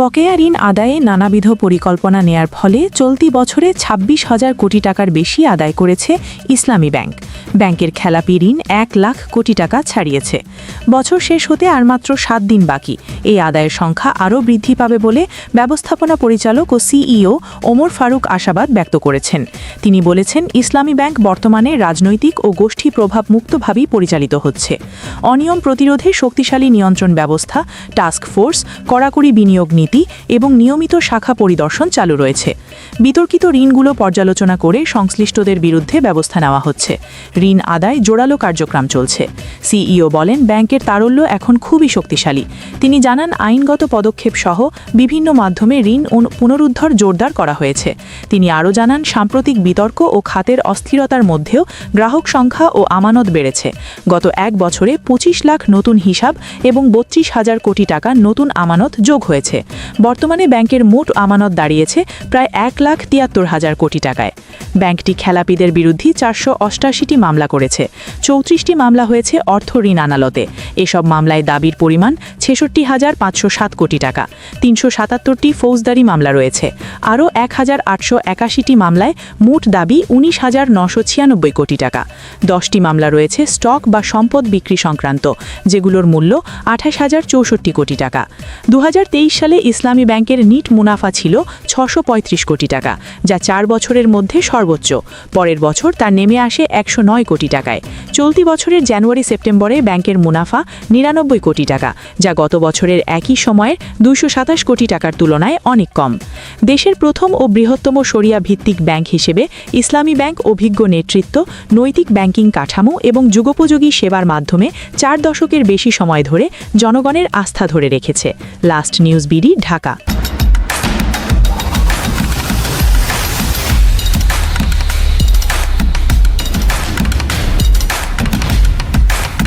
বকেয়া ঋণ আদায়ে নানাবিধ পরিকল্পনা নেয়ার ফলে চলতি বছরে ২৬ হাজার কোটি টাকার বেশি আদায় করেছে ইসলামী ব্যাংক। ব্যাংকের খেলাপি ঋণ এক লাখ কোটি টাকা ছাড়িয়েছে। বছর শেষ হতে আর মাত্র সাত দিন বাকি। এই আদায়ের সংখ্যা আরও বৃদ্ধি পাবে বলে ব্যবস্থাপনা পরিচালক ও সিইও ওমর ফারুক আশাবাদ ব্যক্ত করেছেন। তিনি বলেছেন, ইসলামী ব্যাংক বর্তমানে রাজনৈতিক ও গোষ্ঠী প্রভাব মুক্তভাবেই পরিচালিত হচ্ছে। অনিয়ম প্রতিরোধে শক্তিশালী নিয়ন্ত্রণ ব্যবস্থা, টাস্ক ফোর্স, কড়াকড়ি বিনিয়োগ নীতি এবং নিয়মিত শাখা পরিদর্শন চালু রয়েছে। বিতর্কিত ঋণগুলো পর্যালোচনা করে সংশ্লিষ্টদের বিরুদ্ধে ব্যবস্থা নেওয়া হচ্ছে। ঋণ আদায় জোরালো কার্যক্রম চলছে। সিইও বলেন, ব্যাংকের তারল্য এখন খুবই শক্তিশালী। তিনি জানান, আইনগত পদক্ষেপ সহ বিভিন্ন মাধ্যমে ঋণ পুনরুদ্ধার জোরদার করা হয়েছে। তিনি আরও জানান, সাম্প্রতিক বিতর্ক ও খাতের অস্থিরতার মধ্যেও গ্রাহক সংখ্যা ও আমানত বেড়েছে। গত এক বছরে পঁচিশ লাখ নতুন হিসাব এবং বত্রিশ হাজার কোটি টাকা নতুন আমানত যোগ হয়েছে। বর্তমানে ব্যাংকের মোট আমানত দাঁড়িয়েছে প্রায় এক লাখ তিয়াত্তর হাজার কোটি টাকায়। ব্যাংকটি খেলাপিদের বিরুদ্ধে চারশো অষ্টাশিটি মামলা করেছে। চৌত্রিশটি মামলা হয়েছে অর্থ ঋণ আদালতে। এসব মামলায় দাবির পরিমাণ ছেষট্টি হাজার পাঁচশো সাত কোটি টাকা। তিনশো সাতাত্তরটি ফৌজদারি মামলা রয়েছে। আরও এক হাজার আটশো একাশিটি মামলায় মোট দাবি উনিশ হাজার নশো ছিয়ানব্বই কোটি টাকা। দশটি মামলা রয়েছে স্টক বা সম্পদ বিক্রি সংক্রান্ত, যেগুলোর মূল্য আঠাশ হাজার চৌষট্টি কোটি টাকা। দু হাজার তেইশ সালে ইসলামী ব্যাংকের নিট মুনাফা ছিল ছশো পঁয়ত্রিশ কোটি টাকা, যা চার বছরের মধ্যে সর্বোচ্চ। পরের বছর তা নেমে আসে একশো নয় কোটি টাকায়। চলতি বছরের জানুয়ারি সেপ্টেম্বরে ব্যাংকের মুনাফা নিরানব্বই কোটি টাকা, যা গত বছরের একই সময়ের দুশো কোটি টাকার তুলনায় অনেক কম। দেশের প্রথম ও বৃহত্তম সরিয়া ভিত্তিক ব্যাংক হিসেবে ইসলামী ব্যাংক অভিজ্ঞ নেতৃত্ব, নৈতিক ব্যাংকিং কাঠামো এবং যুগোপযোগী সেবার মাধ্যমে চার দশকের বেশি সময় ধরে জনগণের আস্থা ধরে রেখেছে। Last news BD, Dhaka.